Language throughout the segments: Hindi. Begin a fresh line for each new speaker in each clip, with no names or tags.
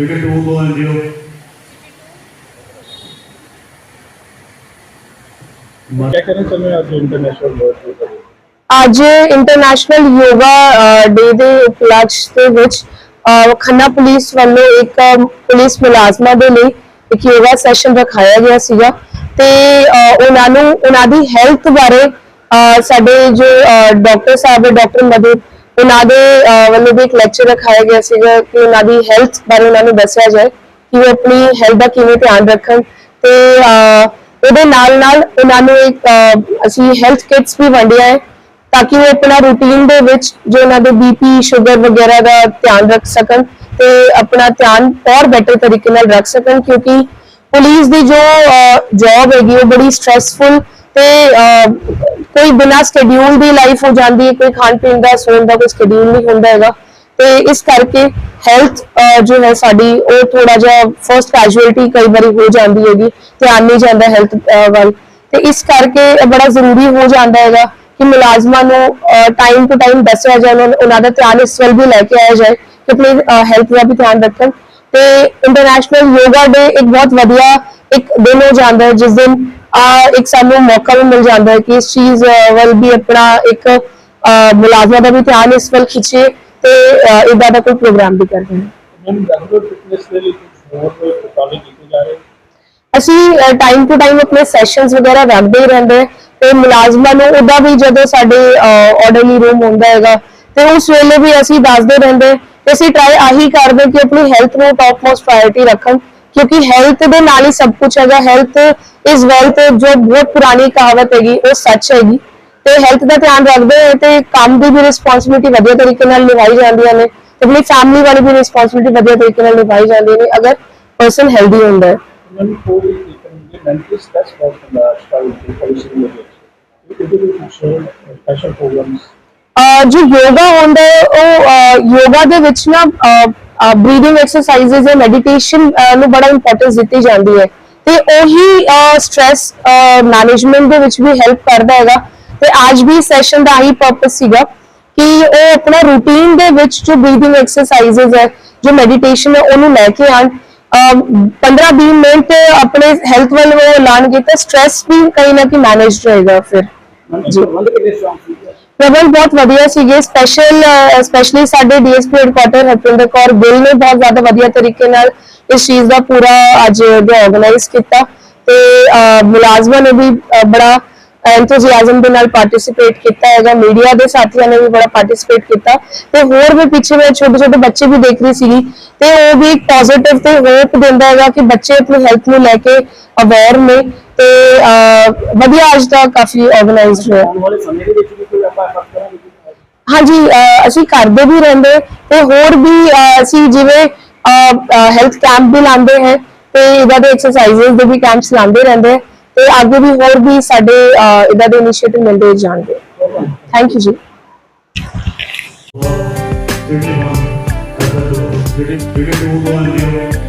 Wicket 2-0.
क्या कहना चाहते आज इंटरनेशनल वर्ल्ड
ਅੱਜ ਇੰਟਰਨੈਸ਼ਨਲ ਯੋਗਾ ਡੇ ਦੇ ਉਪਲਕਸ਼ ਦੇ ਵਿੱਚ ਖੰਨਾ ਪੁਲਿਸ ਵੱਲੋਂ ਇੱਕ ਪੁਲਿਸ ਮੁਲਾਜ਼ਮਾਂ ਦੇ ਲਈ ਇੱਕ ਯੋਗਾ ਸੈਸ਼ਨ ਰਖਾਇਆ ਗਿਆ ਸੀਗਾ ਤੇ ਅਹ, ਉਹਨਾਂ ਨੂੰ ਉਹਨਾਂ ਦੀ ਹੈਲਥ ਬਾਰੇ ਸਾਡੇ ਜੋ ਡਾਕਟਰ ਸਾਹਿਬ ਹੈ ਡਾਕਟਰ ਮਦਨ ਉਹਨਾਂ ਦੇ ਵੱਲੋਂ ਵੀ ਇੱਕ ਲੈਕਚਰ ਰਖਾਇਆ ਗਿਆ ਸੀਗਾ ਕਿ ਉਹਨਾਂ ਦੀ ਹੈਲਥ ਬਾਰੇ ਉਹਨਾਂ ਨੂੰ ਦੱਸਿਆ ਜਾਏ, ਕਿ ਉਹ ਆਪਣੀ ਹੈਲਥ ਦਾ ਕਿਵੇਂ ਧਿਆਨ ਰੱਖਣ ਤੇ ਉਹਦੇ ਨਾਲ ਨਾਲ ਉਹਨਾਂ ਨੂੰ ਇੱਕ ਅਸੀਂ ਹੈਲਥ ਕਿਟਸ ਵੀ ਵੰਡਿਆ ਹੈ ਤਾਂ ਕਿ ਉਹ ਆਪਣਾ ਰੂਟੀਨ ਦੇ ਵਿੱਚ ਜੋ ਉਹਨਾਂ ਦੇ ਬੀਪੀ ਸ਼ੂਗਰ ਵਗੈਰਾ ਦਾ ਧਿਆਨ ਰੱਖ ਸਕਣ ਤੇ ਆਪਣਾ ਧਿਆਨ ਹੋਰ ਬੈਟਰ ਤਰੀਕੇ ਨਾਲ ਰੱਖ ਸਕਣ ਕਿਉਂਕਿ ਪੁਲਿਸ ਦੀ ਜੋ ਜੌਬ ਹੈਗੀ ਉਹ ਬੜੀ ਸਟ੍ਰੈਸਫੁਲ ਤੇ ਕੋਈ ਬਿਨਾਂ ਸ਼ਡਿਊਲ ਦੀ ਲਾਈਫ ਹੋ ਜਾਂਦੀ ਹੈ, ਕੋਈ ਖਾਣ ਪੀਣ ਦਾ, ਸੌਣ ਦਾ ਕੋਈ ਸ਼ਡਿਊਲ ਨਹੀਂ ਹੁੰਦਾ ਹੈਗਾ। ਤੇ ਇਸ ਕਰਕੇ ਹੈਲਥ ਜੋ ਹੈ ਸਾਡੀ, ਉਹ ਥੋੜਾ ਜਿਹਾ ਫਰਸਟ ਕੈਜੂਅਲਟੀ ਕਈ ਵਾਰੀ ਹੋ ਜਾਂਦੀ ਹੈਗੀ, ਧਿਆਨ ਨਹੀਂ ਜਾਂਦਾ ਹੈਲਥ ਵੱਲ। ਤੇ ਇਸ ਕਰਕੇ ਬੜਾ ਜ਼ਰੂਰੀ ਹੋ ਜਾਂਦਾ ਹੈਗਾ ਕਿ ਮੁਲਾਜ਼ਮਾਂ ਨੂੰ ਟਾਈਮ ਟੂ ਟਾਈਮ ਦੱਸਿਆ ਜਾਏ, ਉਹਨਾਂ ਉਹਨਾਂ ਦਾ ਧਿਆਨ ਇਸ ਵੱਲ ਵੀ ਲੈ ਕੇ ਆਇਆ ਜਾਏ ਕਿ ਆਪਣੀ ਹੈਲਥ ਦਾ ਵੀ ਧਿਆਨ ਰੱਖਣ। ਤੇ ਇੰਟਰਨੈਸ਼ਨਲ ਯੋਗਾ ਡੇ ਇੱਕ ਬਹੁਤ ਵਧੀਆ ਇੱਕ ਦਿਨ ਹੋ ਜਾਂਦਾ ਹੈ ਜਿਸ ਦਿਨ ਅਹ, ਇੱਕ ਸਾਨੂੰ ਮੌਕਾ ਵੀ ਮਿਲ ਜਾਂਦਾ ਹੈ ਕਿ ਇਸ ਚੀਜ਼ ਵੱਲ ਵੀ ਆਪਣਾ ਇੱਕ ਮੁਲਾਜ਼ਮਾਂ ਦਾ ਵੀ ਧਿਆਨ ਇਸ ਵੱਲ ਖਿੱਚੇ ਤੇ ਇਦਾਂ ਦਾ ਕੋਈ ਪ੍ਰੋਗਰਾਮ ਵੀ ਕਰਦੇ ਹਾਂ। ਅਸੀਂ ਟਾਈਮ ਟੂ ਟਾਈਮ ਆਪਣੇ ਸੈਸ਼ਨਸ ਵਗੈਰਾ ਰੱਖਦੇ ਹੀ ਰਹਿੰਦੇ ਤੇ ਮੁਲਾਜ਼ਮਾਂ ਨੂੰ ਉਹਦਾ ਵੀ ਜਦੋਂ ਸਾਡੇ ਆਰਡਰਲੀ ਰੂਮ ਹੁੰਦਾ ਹੈਗਾ ਤੇ ਉਸ ਵੇਲੇ ਵੀ ਅਸੀਂ ਦੱਸਦੇ ਰਹਿੰਦੇ ਤੇ ਅਸੀਂ ਟਰਾਈ ਆਹੀ ਕਰਦੇ ਕਿ ਆਪਣੀ ਹੈਲਥ ਨੂੰ ਟਾਪ ਮੋਸਟ ਪ੍ਰਾਇੋਰਟੀ ਰੱਖਣ, ਕਿਉਂਕਿ ਹੈਲਥ ਦੇ ਨਾਲ ਹੀ ਸਭ ਕੁਝ ਹੈਗਾ। ਹੈਲਥ ਇਜ਼ ਵੈਲਥ ਜੋ ਬਹੁਤ ਪੁਰਾਣੀ ਕਹਾਵਤ ਹੈਗੀ, ਉਹ ਸੱਚ ਹੈਗੀ। ਤੇ ਹੈਲਥ ਦਾ ਧਿਆਨ ਰੱਖਦੇ ਹੋਏ ਤੇ ਕੰਮ ਦੀ ਵੀ ਰਿਸਪੌਂਸਿਬਿਲਟੀ ਵਧੀਆ ਤਰੀਕੇ ਨਾਲ ਨਿਭਾਈ ਜਾਂਦੀਆਂ ਨੇ ਤੇ ਆਪਣੀ ਫੈਮਿਲੀ ਵਾਲੀ ਵੀ ਰਿਸਪੌਂਸਿਬਿਲਟੀ ਵਧੀਆ ਤਰੀਕੇ ਨਾਲ ਨਿਭਾਈ ਜਾਂਦੀ ਨੇ, ਅਗਰ ਪਰਸਨ ਹੈਲਦੀ ਹੁੰਦਾ ਹੈ।
ਮੈਮ ਕੋਈ ਇੱਕ ਮੈਂਟਲ ਸਟ੍ਰੈਸ ਬਹੁਤ ਹੁੰਦਾ ਸਟਾਈਲ ਦੀ ਪਾਲਿਸੀ ਦੇ ਵਿੱਚ। ਇਹਦੇ ਲਈ ਕੁਝ ਸਪੈਸ਼ਲ ਪ੍ਰੋਗਰਾਮਸ
ਅਹ ਜੋ ਯੋਗਾ ਹੁੰਦਾ ਉਹ ਯੋਗਾ ਦੇ ਵਿੱਚ ਨਾ ਬਰੀਦਿੰਗ ਐਕਸਰਸਾਈਜ਼ਸ ਜਾਂ ਮੈਡੀਟੇਸ਼ਨ ਨੂੰ ਬੜਾ ਇੰਪੋਰਟੈਂਸ ਦਿੱਤੀ ਜਾਂਦੀ ਹੈ। ਤੇ ਉਹੀ ਸਟ्रेस ਮੈਨੇਜਮੈਂਟ ਦੇ ਵਿੱਚ ਵੀ ਹੈਲਪ ਕਰਦਾ ਹੈਗਾ। ਤੇ ਅੱਜ ਵੀ ਸੈਸ਼ਨ ਦਾ ਹੀ ਪਰਪਸ ਸੀਗਾ ਕਿ ਉਹ ਆਪਣਾ ਰੂਟੀਨ ਦੇ ਵਿੱਚ ਜੋ ਬਰੀਦਿੰਗ ਐਕਸਰਸਾਈਜ਼ਸ ਹੈ ਜੋ ਮੈਡੀਟੇਸ਼ਨ ਹੈ ਉਹਨੂੰ ਲੈ ਕੇ ਆਣ 15-20 ਮਿੰਟ ਆਪਣੇ ਹੈਲਥ ਵੱਲ ਉਹ ਐਲਾਨ ਕੀਤਾ। ਸਟ्रेस ਵੀ ਕਈ ਨਾ ਕਿ ਮੈਨੇਜ ਰਹੇਗਾ ਫਿਰ।
ਜੀ
ਪ੍ਰਬਲ ਬਹੁਤ ਵਧੀਆ ਸੀਗੇ ਸਪੈਸ਼ਲ ਸਪੈਸ਼ਲੀ ਸਾਡੇ ਡੀਐਸਪੀ ਹੈਡਕੁਆਟਰ ਹਰਪਿੰਦਰ ਕੌਰ ਗਿੱਲ ਨੇ ਬਹੁਤ ਜ਼ਿਆਦਾ ਵਧੀਆ ਤਰੀਕੇ ਨਾਲ ਇਸ ਚੀਜ਼ ਦਾ ਪੂਰਾ ਅੱਜ ਆਰਗੇਨਾਈਜ਼ ਕੀਤਾ ਤੇ ਅਹ, ਮੁਲਾਜ਼ਮਾਂ ਨੇ ਵੀ ਬੜਾ ਐਂਥੂਸੀਆਜ਼ਮ ਦੇ ਨਾਲ ਪਾਰਟਿਸਿਪੇਟ ਕੀਤਾ ਹੈਗਾ ਮੀਡੀਆ ਦੇ ਸਾਥੀਆਂ ਨੇ ਵੀ ਬੜਾ ਪਾਰਟਿਸਿਪੇਟ ਕੀਤਾ। ਤੇ ਹੋਰ ਵੀ ਪਿੱਛੇ ਮੈਂ ਛੋਟੇ ਛੋਟੇ ਬੱਚੇ ਵੀ ਦੇਖ ਰਹੀ ਸੀਗੀ ਤੇ ਉਹ ਵੀ ਇੱਕ ਪੋਜ਼ਿਟਿਵ ਤੇ ਹੋਪ ਦਿੰਦਾ ਹੈਗਾ ਕਿ ਬੱਚੇ ਆਪਣੀ ਹੈਲਥ ਨੂੰ ਲੈ ਕੇ ਅਵੇਅਰ ਨੇ ਤੇ ਵਧੀਆ ਅੱਜ ਦਾ ਕਾਫੀ ਆਰਗੇਨਾਈਜ਼ਡ ਹੋਇਆ।
ਵਾਲੇ ਸਮੇਂ ਦੇ ਵਿੱਚ ਵੀ ਕੋਈ ਆਪਾਂ ਐਫਰਟ ਕਰਾਂਗੇ
ਹਾਂਜੀ ਅਸੀਂ ਕਰਦੇ ਵੀ ਰਹਿੰਦੇ ਤੇ ਹੋਰ ਵੀ ਅਸੀਂ ਜਿਵੇਂ ਹੈਲਥ ਕੈਂਪ ਵੀ ਲਾਉਂਦੇ ਹੈ ਤੇ ਇਹਦਾ ਦੇ ਐਕਸਰਸਾਈਜ਼ਸ ਦੇ ਵੀ ਕੈਂਪਸ ਲਾਉਂਦੇ ਰਹਿੰਦੇ। ਹੈ ਤੇ ਅੱਗੇ ਵੀ ਹੋਰ ਵੀ ਸਾਡੇ ਅਹ ਇਹਦਾ ਦੇ ਇਨੀਸ਼ੀਏਟਿਵ ਮਿਲਦੇ ਜਾਣਗੇ ਥੈਂਕ ਯੂ ਜੀ
ਜਿਹੜੇ ਹਾਂ ਜਿਹੜੇ ਜਿਹੜੇ ਟੂਲ ਤੋਂ ਆਉਂਦੇ ਹੋ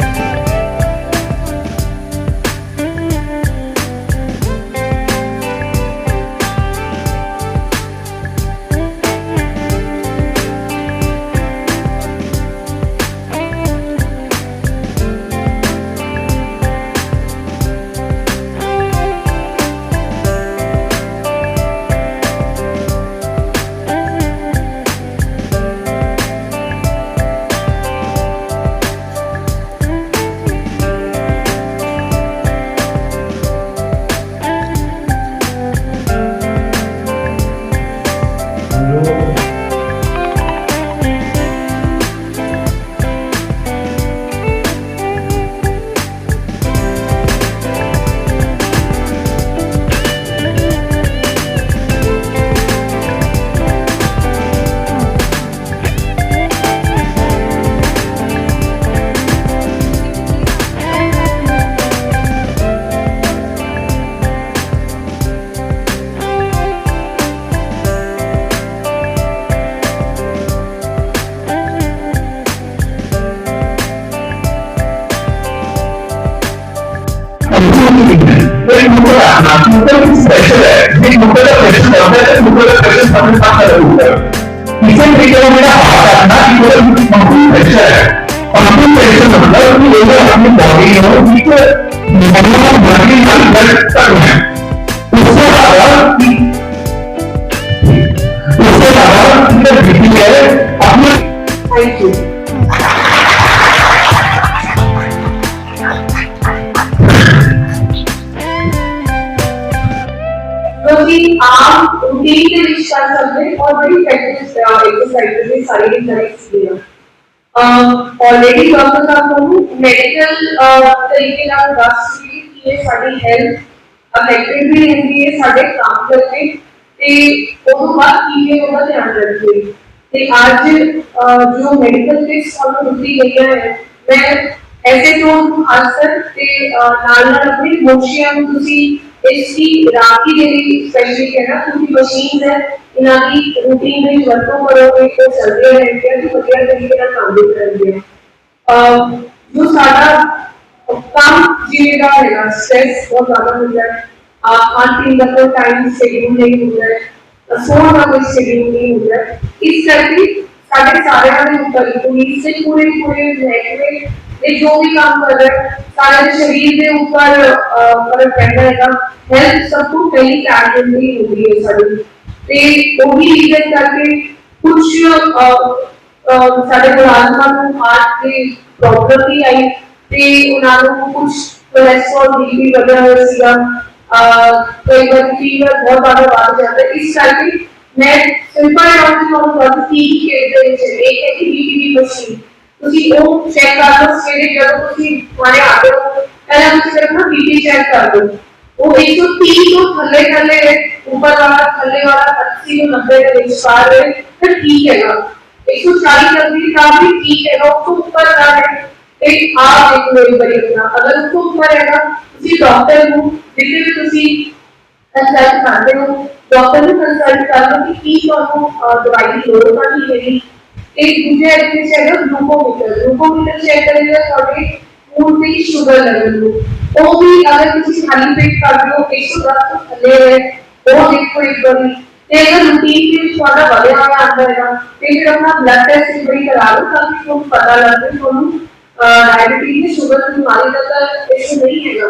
ऊपर
कुछ प्रेशर है। ये ऊपर का प्रेशर करता है तो ऊपर का प्रेशर सामने साफ़ कर देता है नीचे देखिए मेरा हाथ रखना कि मतलब कंप्लीट प्रेशर है। और कंप्लीट प्रेशर मतलब कि अगर अपनी बॉडी हो ठीक है बॉडी का ब्लड का है।
ऑलरेडी डॉक्टर साहब ਨੂੰ ਮੈਡੀਕਲ ਤਰੀਕੇ ਨਾਲ ਦੱਸ ਸੀ ਕਿ ਇਹ ਸਾਡੀ ਹੈਲਥ ਅਫੈਕਟਡ ਵੀ ਹੁੰਦੀ ਹੈ ਸਾਡੇ ਕੰਮ ਕਰਕੇ ਤੇ ਉਹ ਬਾਅਦ ਕੀ ਹੈ ਉਹਦਾ ਧਿਆਨ ਰੱਖੀਏ ਤੇ ਅੱਜ ਅਹ, ਜੋ ਮੈਡੀਕਲ ਟਿਪਸ ਸਾਨੂੰ ਦਿੱਤੀ ਗਈਆਂ ਹੈ ਮੈਂ ਐਸੇ ਤੋਂ ਖਾਸ ਕਰ ਤੇ ਅਹ, ਨਾਲ ਨਾਲ ਆਪਣੇ ਮੋਸ਼ੀਆਂ ਨੂੰ ਤੁਸੀਂ ਇਸ ਦੀ ਰਾਖੀ ਦੇ ਲਈ ਸਪੈਸ਼ਲੀ ਕਹਿਣਾ ਕਿਉਂਕਿ ਮਸ਼ੀਨ ਹੈ ਇਹਨਾਂ ਦੀ ਰੂਟੀਨ ਵਿੱਚ ਵਰਤੋਂ ਕਰੋਗੇ ਤਾਂ ਚੱਲਦੇ ਰਹਿਣਗੇ ਤੇ ਵਧੀਆ ਤਰੀਕੇ ਨਾਲ ਕੰਮ ਵੀ ਕਰਨਗੇ यूज़ ज़्यादा काम जीने का स्ट्रेस बहुत ज़्यादा हो। जाए खान पीन का टाइम शेड्यूल नहीं हो जाए सोने का कोई शेड्यूल नहीं हो। जाए इस करके साढ़े सारे वाले ऊपर पुलिस से पूरे पूरे महकमे ये जो भी काम कर रहे सारे शरीर के ऊपर फ़र्क पड़ रहेगा हेल्थ सबको पहली कैटेगरी हो रही है सभी ते तो वो भी लीडर करके कुछ ਸਾਡੇ ਮੁਲਾਜ਼ਮਾਂ ਨੂੰ ਹਾਰਟ ਦੀ ਪ੍ਰੋਬਲਮ ਵੀ ਆਈ ਤੇ ਉਹਨਾਂ ਨੂੰ ਕੁਝ ਕੋਲੇਸਟ੍ਰੋਲ ਬੀਪੀ ਵਧਿਆ ਹੋਇਆ ਸੀਗਾ ਅਹ ਕਈ ਵਾਰ ਫੀਵਰ ਬਹੁਤ ਜ਼ਿਆਦਾ ਵੱਧ ਜਾਂਦਾ ਹੈ। ਇਸ ਕਰਕੇ ਮੈਂ ਸਿੰਪਲ ਡਾਕਟਰ ਨੂੰ ਤੁਹਾਨੂੰ ਕੀ ਖੇਡ ਦੇ ਵਿੱਚ ਇੱਕ ਹੈ ਕਿ ਬੀਪੀ ਮਸ਼ੀਨ ਤੁਸੀਂ ਉਹ ਚੈੱਕ ਕਰ ਲਓ ਸਵੇਰੇ ਜਦੋਂ ਤੁਸੀਂ ਤੁਹਾਡੇ ਆਦੇ ਹੋ ਪਹਿਲਾਂ ਤੁਸੀਂ ਆਪਣਾ ਬੀਪੀ ਚੈੱਕ ਕਰ ਲਓ ਉਹ 130 ਤੋਂ ਥੱਲੇ ਥੱਲੇ ਉੱਪਰ ਵਾਲਾ ਥੱਲੇ ਵਾਲਾ 80 ਤੋਂ 90 ਦੇ ਵਿਚਕਾਰ ਹੈ ਤਾਂ ਠੀਕ ਹੈਗਾ एक सौ चालीस तकदीर का भी ठीक है ना उसको ऊपर का है एक आप एक मेरी बड़ी बना अगर उसको ऊपर है ना, उसी डॉक्टर को जिसे भी तुसी कंसल्ट करते हो डॉक्टर को कंसल्ट कर लो कि की को दवाई की लोड़ पड़ रही है एक दूसरे अच्छे से है ग्लूकोमीटर ग्लूकोमीटर चेक करेगा थोड़े खून में शुगर लेवल को वो भी अगर किसी खाली पेट कर दो 110 से थले है, वो देखो एक तो बार ये अगर रूटीन के बीच थोड़ा बढ़े वाला आ जाएगा तो फिर अपना ब्लड टेस्ट एक बार करा लो ताकि तुम पता लग जाए तुम डायबिटीज़ की शुगर की बीमारी का ऐसे नहीं है ना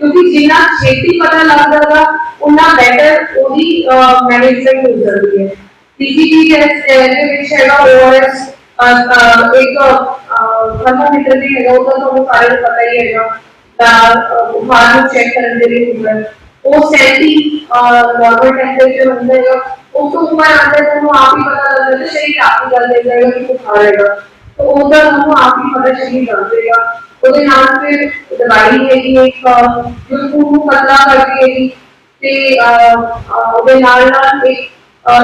क्योंकि जिन्ना छेती पता लग जाएगा उतना बेटर ओही मैनेजमेंट हो जाती है। टीजीटी टेस्ट है के बीच हैगा ओआरएस एक थर्मामीटर भी है, वो तो तुम्हें सारे पता ही है ना बुखार को चेक करने के लिए होगा। ਲਈ ਹੁੰਦਾ ਹੈ। ਉਹ 37 ਨਾਰਮਲ ਟੈਂਪਰੇਚਰ ਹੁੰਦਾ ਹੈਗਾ ਉਸ ਤੋਂ ਉੱਪਰ ਆਉਂਦਾ ਹੈ ਤੁਹਾਨੂੰ ਆਪ ਹੀ ਪਤਾ ਲੱਗ ਜਾਂਦਾ ਸ਼ਰੀਰ ਆਪ ਹੀ ਗੱਲ ਦੇ ਜਾਏਗਾ ਕਿ ਬੁਖਾਰ ਹੈਗਾ ਤਾਂ ਉਹਦਾ ਤੁਹਾਨੂੰ ਆਪ ਹੀ ਪਤਾ ਸ਼ਰੀਰ ਦੱਸ ਦੇਗਾ ਉਹਦੇ ਨਾਲ ਫਿਰ ਦਵਾਈ ਹੈਗੀ ਇੱਕ ਅਹ, ਜੋ ਖੂਨ ਨੂੰ ਪਤਲਾ ਕਰਦੀ ਹੈਗੀ ਤੇ ਅਹ, ਅਹ, ਉਹਦੇ ਨਾਲ ਨਾਲ ਇੱਕ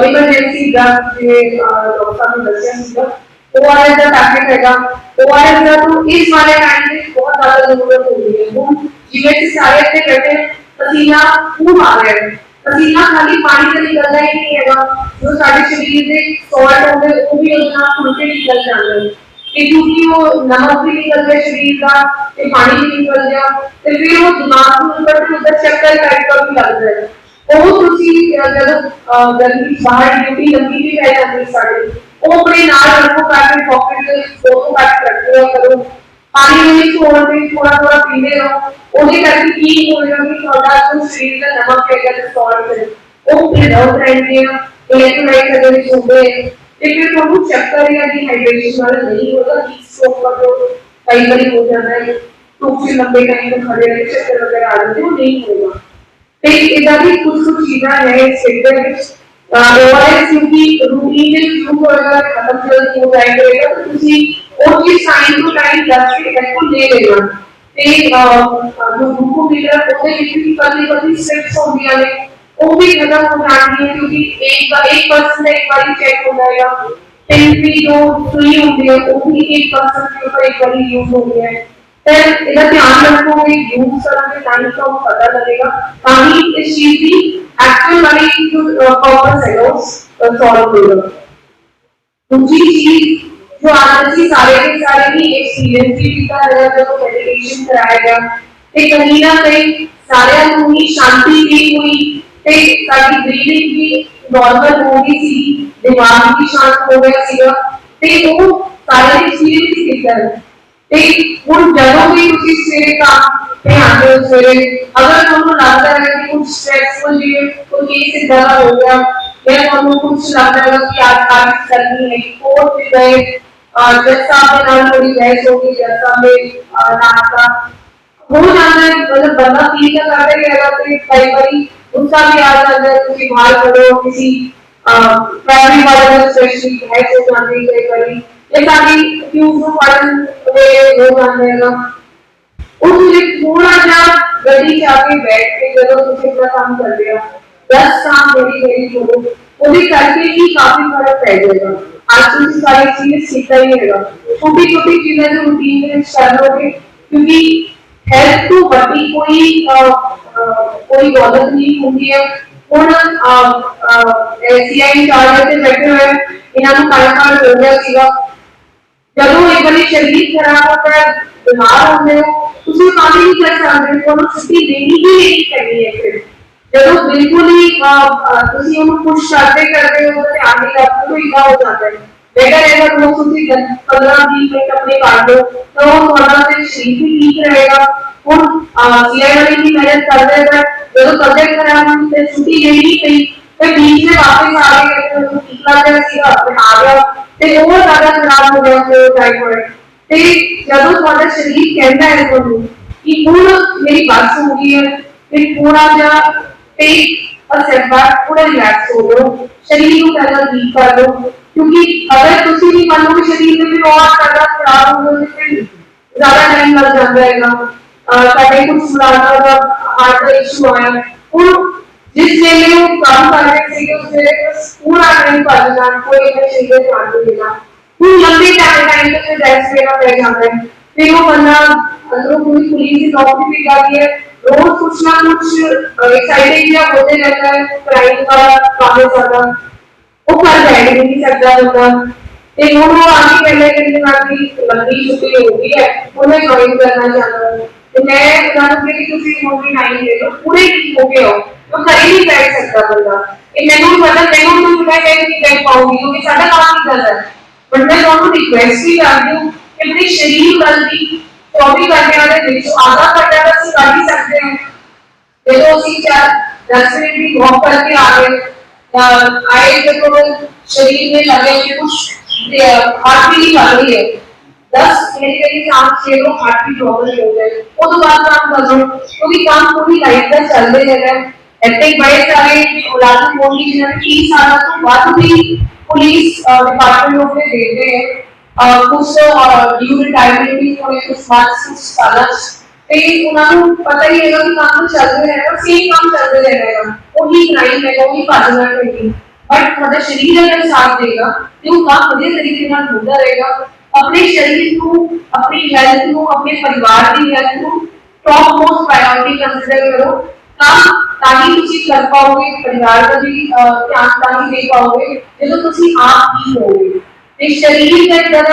ਇਮਰਜੈਂਸੀ ਡਰਗ ਜਿਵੇਂ ਡਾਕਟਰ ਨੇ ਦੱਸਿਆ ਸੀਗਾ ORS ਦਾ ਪੈਕੇਟ ਹੈਗਾ ORS ਦਾ ਤਾਂ ਇਸ ਵਾਲੇ ਟਾਈਮ ਵਿੱਚ ਬਹੁਤ ਜ਼ਿਆਦਾ ਜ਼ਰੂਰਤ ਹੁੰਦੀ ਹੈ ਹੁਣ ਜਿਵੇਂ ਕਿ ਸਾਰੇ ਇੱਥੇ ਬੈਠੇ ਪਸੀਨਾ पसीना खूब आ गया है। पसीना खाली पानी से निकलना ही नहीं है जो सारे शरीर में सॉल्ट होंगे, वो भी उतना खून से निकल जाते हैं क्योंकि वो नमक भी निकल गया शरीर का, फिर पानी भी निकल गया तो फिर वो दिमाग के ऊपर फिर उधर चक्कर टाइप का भी लग जाए है बहुत उसी जब गर्मी बाहर ड्यूटी लंबी भी रह जाती है साड़ी वो अपने नाल रखो पैकेट पॉकेट में दोनों पैकेट रख दो करो। ਪਾਣੀ ਨੂੰ ਵੀ ਛੋੜ ਕੇ ਥੋੜਾ ਥੋੜਾ ਪੀਂਦੇ ਰਹੋ ਉਹਦੇ ਕਰਕੇ ਕੀ ਹੋਏਗਾ ਕਿ ਤੁਹਾਡਾ ਜੋ ਸਰੀਰ ਦਾ ਨਮਕ ਹੈਗਾ ਤੇ ਸੌਲਟ ਹੈ ਉਹ ਪ੍ਰਿਜ਼ਰਵ ਰਹਿੰਦੇ ਆ ਇਲੈਕਟ੍ਰੋਲਾਈਟ ਦੇ ਵਿੱਚ ਹੁੰਦੇ ਆ, ਤੇ ਫਿਰ ਤੁਹਾਨੂੰ ਚੱਕਰ ਜਾਂ ਡਿਹਾਈਡਰੇਸ਼ਨ ਵਾਲਾ ਨਹੀਂ ਹੋਗਾ ਕਿ ਸਟ੍ਰੋਕ ਦਾ ਜੋ ਕਈ ਵਾਰੀ ਹੋ ਜਾਂਦਾ ਹੈ ਤੁਸੀਂ ਲੰਬੇ ਟਾਈਮ ਤੱਕ ਖੜੇ ਰਹਿ ਚੱਕਰ ਵਗੈਰਾ ਆ ਜਾਂਦੇ ਉਹ ਨਹੀਂ ਹੋਏਗਾ ਤੇ ਇਦਾਂ ਦੀ ਕੁਝ ਕੁਝ ਚੀਜ਼ਾਂ ਹੈ ਇਸ ਖੇਤਰ ਵਿੱਚ ਓਆਰਐਸ ਕਿਉਂਕਿ ਰੂਟੀਨ ਦੇ ਸ਼ੁਰੂ ਹੋਏਗਾ ਤੇ ਖਤਮ ਜਲਦੀ ਹੋ ਜਾਏਗਾ ओनली साइन टू टाइम दस के एफ़ को ले लेना। ते जो ग्रुप को मिल रहा है उसमें कितनी पतली पतली स्ट्रिप्स होंगी ले वो भी खत्म हो जाती है क्योंकि एक बार, एक पर्सन एक बार ही चेक हो जाएगा। पेन भी जो सुई होती है वो भी एक पर्सन के ऊपर एक बार ही यूज़ हो गया है फिर इधर ध्यान रखोगे यूज़ करोगे टाइम का पता लगेगा। ताकि इस चीज़ की एक्चुअल वाली जो पर्पस है, वो सॉल्व होगा दूसरी चीज़ जो आनंद जी सारे के सारे ही एक सीरियसली लिखा रहेगा जो मेडिटेशन कराएगा। ते कहीं ना कहीं सारे को ही शांति की हुई ते सारी ब्रीदिंग भी नॉर्मल हो गई सी, दिमाग भी शांत हो गया सीगा ते तो तो वो सारे सीरियसली लिखा ते उन जगहों पे कुछ सवेरे का ध्यान दो सवेरे अगर आपको लगता है कि कुछ स्ट्रेसफुल कोई केस ज़्यादा हो गया। या आपको कुछ लगता है कि आज काम करनी है कोर्ट में गए और जस्ता के नाम थोड़ी बहस होगी जस्ता में नाम का हो जाना है मतलब बंदा फील क्या करता है अगर कोई कई बारी गुस्सा भी आ जाता है, किसी भाई करो किसी फैमिली वाले में स्पेशली बहस हो जाती है तो कई बारी, ये सारी क्यों फ्यूज पालन वे हो जाने का उस उसमें थोड़ा सा गली के आगे बैठ के चलो कुछ इतना काम कर दिया दस काम मेरी मेरी छोड़ो वो भी करके ही काफ़ी फ़र्क पड़ जाएगा ਪੈ ਜਾਏਗਾ ਅੱਜ ਤੁਸੀਂ ਸਾਰੀ ਚੀਜ਼ ਸਿੱਖਾ ਹੀ ਹੈਗਾ ਛੋਟੀ ਛੋਟੀ ਚੀਜ਼ਾਂ ਜੋ ਰੂਟੀਨ ਦੇ ਵਿੱਚ ਕਰ ਲੋਗੇ ਕਿਉਂਕਿ ਹੈਲਥ ਤੋਂ ਵੱਡੀ ਕੋਈ ਅਹ, ਅਹ, ਕੋਈ ਦੌਲਤ ਨਹੀਂ ਹੁੰਦੀ ਹੈ ਹੁਣ ਐਸੀਆਈ ਚਾਰਜ ਤੇ ਬੈਠੇ ਹੋਏ ਇਹਨਾਂ ਨੂੰ ਕਾਇਆ ਕਾਲ ਹੋ ਗਿਆ ਸੀਗਾ ਜਦੋਂ ਇੱਕ ਵਾਰੀ ਸਰੀਰ ਖਰਾਬ ਹੁੰਦਾ ਹੈ ਬਿਮਾਰ ਹੁੰਦੇ ਹੋ ਤੁਸੀਂ ਕੰਮ ਹੀ ਨਹੀਂ ਕਰ ਸਕਦੇ ਤੁਹਾਨੂੰ ਛੁੱਟੀ ਦੇਣੀ ਹੀ ਨਹੀਂ ਪੈਣੀ ਹੈ ਫਿਰ ਜਦੋਂ ਬਿਲਕੁਲ ਹੀ ਅਹ, ਅਹ, ਤੁਸੀਂ ਉਹਨੂੰ ਪੁਸ਼ ਕਰਦੇ ਕਰਦੇ ਹੋ ਤਾਂ ਧਿਆਨ ਨਹੀਂ ਰੱਖਦੇ ਤਾਂ ਇਦਾਂ ਹੋ ਜਾਂਦਾ ਹੈ ਬੇਟਰ ਹੈ ਅਗਰ ਉਹ ਤੁਸੀਂ 15 20 ਮਿੰਟ ਆਪਣੇ ਕਰ ਲਓ ਤਾਂ ਉਹ ਤੁਹਾਡਾ ਤੇ ਸਰੀਰ ਵੀ ਠੀਕ ਰਹੇਗਾ ਹੁਣ ਸੀਆਈ ਵਾਲੀ ਦੀ ਮਿਹਨਤ ਕਰਦੇ ਤਾਂ ਜਦੋਂ ਤਬੀਅਤ ਖਰਾਬ ਹੁੰਦੀ ਤੇ ਛੁੱਟੀ ਲੈਣੀ ਹੀ ਪਈ ਤੇ बीच में वापस आ गए तो उनको ठीक लग गया ਸੀਗਾ ਤੇ ਆ ਗਿਆ ਤੇ ਉਹ ਜ਼ਿਆਦਾ ਖਰਾਬ ਹੋ ਗਿਆ ਫਿਰ ਟਾਈਫਾਇਡ ਤੇ ਜਦੋਂ ਤੁਹਾਡਾ ਸਰੀਰ ਕਹਿੰਦਾ ਹੈ ਤੁਹਾਨੂੰ ਕਿ ਹੁਣ ਮੇਰੀ ਬਸ ਹੋ ਗਈ ਹੈ ਤੇ ਥੋੜਾ ਜਿਹਾ पेट और जज्बात पूरा रिलैक्स हो लो शरीर को ज़्यादा वीक कर लो, क्योंकि अगर तुम नहीं मानोगे शरीर में फिर और ज़्यादा खराब हो गए फिर ज़्यादा टाइम लग जाएगा कभी कुछ सुधारना का हार्ट का इशू आया और जिस जगह वो काम कर रहे थे, उस जगह पर पूरा टाइम कर देना कोई भी चीज़ ध्यान नहीं देना। फिर लंबे टाइम टाइम तक रेस्ट लेना पड़ जाता है। फिर वो बंदा अंदरों पूरी खुली से नौकरी भी जाती है रोज कुछ ना कुछ एक्साइटेड या होते रहता है क्राइम का काम ज़्यादा। वो कर जाएँगे नहीं सकता होता एक वो लोग आगे कहने के लिए आपकी लंबी छुट्टी होती है, उन्हें ज्वाइन करना चाहता हूँ। तो मैं उदाहरण के लिए किसी मूवी नहीं ले लो, पूरे हो गए हो तो कर ही नहीं बैठ सकता बंदा। एक मैं को पता, मैं को तो मैं कहीं नहीं बैठ पाऊँगी क्योंकि सारा काम नहीं कर रहा है। बट मैं दोनों रिक्वेस्ट ही करती हूँ, कि अपने शरीर बल भी कॉपी करने वाले दिल को तो आधा कटारा से तो कर ही सकते हैं। ये तो उसी चार दस मिनट भी वॉक करके आ गए। आए देखो तो शरीर में लगे हुए कुछ हार्ट भी नहीं लग रही है। दस मिनट के लिए आप छह लोग हार्ट की प्रॉब्लम हो गए। वो तो बात काम कर लो, क्योंकि काम पूरी लाइफ का चलते रहता है। इतने बड़े सारे मुलाजिम होंगे जिन्होंने तीस साल तो बात भी पुलिस डिपार्टमेंट लोग देते हैं। अ, कुछ ड्यू रिटायरमेंट भी होए कुछ मंथ्स कुछ साल ਤੇ ਉਹਨਾਂ ਨੂੰ ਪਤਾ ਹੀ ਹੈਗਾ ਕਿ ਕੰਮ ਚੱਲ ਰਿਹਾ ਹੈ ਸੇਮ ਕੰਮ ਚੱਲ ਰਿਹਾ ਹੈਗਾ ਉਹੀ ਕ੍ਰਾਈਮ ਹੈਗਾ ਉਹੀ ਭਾਜਣਾ ਹੈਗੀ ਬਟ ਤੁਹਾਡਾ ਸਰੀਰ ਅਗਰ ਸਾਥ ਦੇਗਾ ਤੇ ਉਹ ਕੰਮ ਵਧੀਆ ਤਰੀਕੇ ਨਾਲ ਹੁੰਦਾ ਰਹੇਗਾ ਆਪਣੇ ਸਰੀਰ ਨੂੰ ਆਪਣੀ ਹੈਲਥ ਨੂੰ ਆਪਣੇ ਪਰਿਵਾਰ ਦੀ ਹੈਲਥ ਨੂੰ ਟੌਪ ਮੋਸਟ ਪ੍ਰਾਇੋਰਟੀ ਕੰਸੀਡਰ ਕਰੋ ਤਾਂ ਤਾਂ ਹੀ ਤੁਸੀਂ ਕਰ ਪਾਓਗੇ ਪਰਿਵਾਰ ਦਾ ਵੀ ਅਹ, ਧਿਆਨ ਤਾਂ ਹੀ ਦੇ ਪਾਓਗੇ ਜਦੋਂ ਤੁਸੀਂ ਆਪ शरीर के अंदर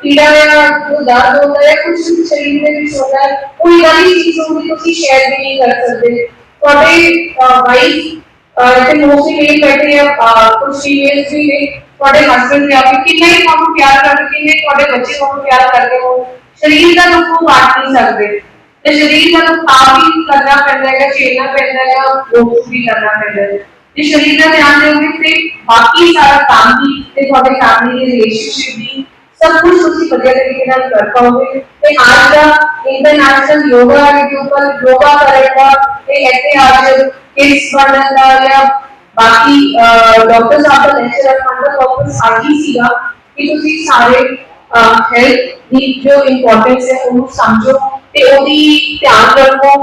पीड़ा या जो दर्द होता है, कुछ शरीर में कुछ होता है, कोई वाली चीज़ होगी तो उसे शेयर भी नहीं कर सकते। तो अबे भाई जैसे मोस्टली मेल करते हैं कुछ फीमेल्स भी ने थोड़े हस्बैंड या फिर कितने ही हम प्यार करते हैं कितने थोड़े बच्चे को हम प्यार करते हो शरीर का तो वो बात नहीं सकते शरीर का तो काम ही करना पड़ जाएगा छेड़ना पड़ जाएगा वो भी करना पड़ जाएगा ਪੈਂਦਾ ਹੈ ਤੇ ਸਰੀਰ ਦਾ ਧਿਆਨ ਦੇਓਗੇ ਤੇ ਬਾਕੀ ਸਾਰਾ ਕੰਮ ਵੀ ਤੇ ਤੁਹਾਡੇ ਫੈਮਿਲੀ ਦੇ ਰਿਲੇਸ਼ਨਸ਼ਿਪ ਵੀ सब कुछ उसी बढ़िया तरीके ਨਾਲ कर पाओगे ਤੇ आज ਦਾ ਇੰਟਰਨੈਸ਼ਨਲ ਯੋਗਾ ਡੇ के ऊपर योगा करेगा ਤੇ ऐसे आज किड्स ਬਣਨ ਦਾ ਜਾਂ ਬਾਕੀ ਡਾਕਟਰ ਸਾਹਿਬ ਦਾ ਲੈਕਚਰ ਫੰਡਰ ਵਾਪਸ ਆ ਹੀ ਸੀਗਾ ਕਿ ਤੁਸੀਂ ਸਾਰੇ ਹੈਲਥ ਦੀ ਜੋ ਇੰਪੋਰਟੈਂਸ ਹੈ ਉਹਨੂੰ ਸਮਝੋ ਤੇ ਉਹਦੀ ਧਿਆਨ ਰੱਖੋ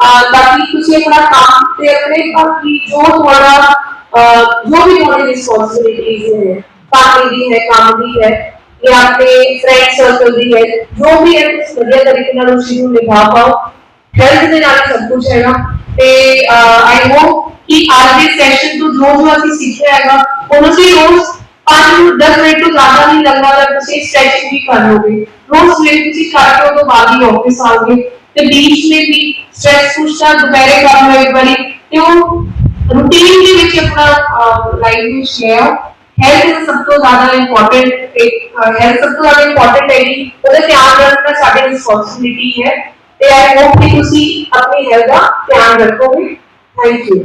ਅਹ ਤਾਂ ਕਿ ਤੁਸੀਂ ਆਪਣਾ ਕੰਮ ਤੇ ਆਪਣੇ ਬਾਕੀ ਜੋ ਤੁਹਾਡਾ ਅਹ ਜੋ ਵੀ ਤੁਹਾਡੀ ਰਿਸਪੌਂਸਿਬਿਲਿਟੀਜ਼ ਹੈ ਫੈਮਿਲੀ ਦੀ ਹੈ ਕੰਮ ਦੀ ਹੈ या आपके फ्रेंड सर्कल भी है जो भी है उस बढ़िया तरीके ਨਾਲ ਉਸ ਚੀਜ਼ ਨੂੰ ਨਿਭਾ ਪਾਓ ਹੈਲਥ ਦੇ ਨਾਲ ਸਭ ਕੁਝ ਹੈਗਾ ਤੇ ਆਈ ਹੋਪ ਕਿ ਅੱਜ ਦੇ ਸੈਸ਼ਨ ਤੋਂ ਜੋ ਜੋ ਅਸੀਂ ਸਿੱਖਿਆ ਹੈਗਾ ਉਹਨੂੰ ਅਸੀਂ ਰੋਜ਼ 5 ਨੂੰ 10 ਮਿੰਟ ਤੋਂ ਜ਼ਿਆਦਾ ਨਹੀਂ ਲੱਗਣਾ ਤਾਂ ਤੁਸੀਂ ਸਟ੍ਰੈਚਿੰਗ ਵੀ ਕਰ ਲੋਗੇ ਰੋਜ਼ ਸਵੇਰ ਤੁਸੀਂ ਕਰਕੇ ਉਹ ਤੋਂ ਬਾਅਦ ਹੀ ਆਫਿਸ ਆਓਗੇ ਤੇ ਬੀਚ ਨੇ ਵੀ ਸਟ੍ਰੈਸ ਸੁਸਤਾ ਦੁਪਹਿਰੇ ਕਰ ਲਓ ਇੱਕ ਵਾਰੀ ਤੇ ਉਹ ਰੂਟੀਨ ਦੇ ਵਿੱਚ ਆਪਣਾ ਲਾਈਫ ਵਿੱਚ ਲਿਆ ਹੈਲਥ ਇਜ਼ ਸਭ ਤੋਂ ਜ਼ਿਆਦਾ ਇੰਪੋਰਟੈਂਟ ਇੱਕ ਹੈਲਥ ਸਭ ਤੋਂ ਜ਼ਿਆਦਾ ਇੰਪੋਰਟੈਂਟ ਹੈ ਕਿ ਉਹਦਾ ਧਿਆਨ ਰੱਖਣਾ ਸਾਡੀ ਰਿਸਪੌਂਸਿਬਿਲਿਟੀ ਹੈ ਤੇ ਆਈ ਹੋਪ ਕਿ ਤੁਸੀਂ ਆਪਣੀ ਹੈਲਥ ਦਾ ਧਿਆਨ ਰੱਖੋਗੇ ਥੈਂਕ ਯੂ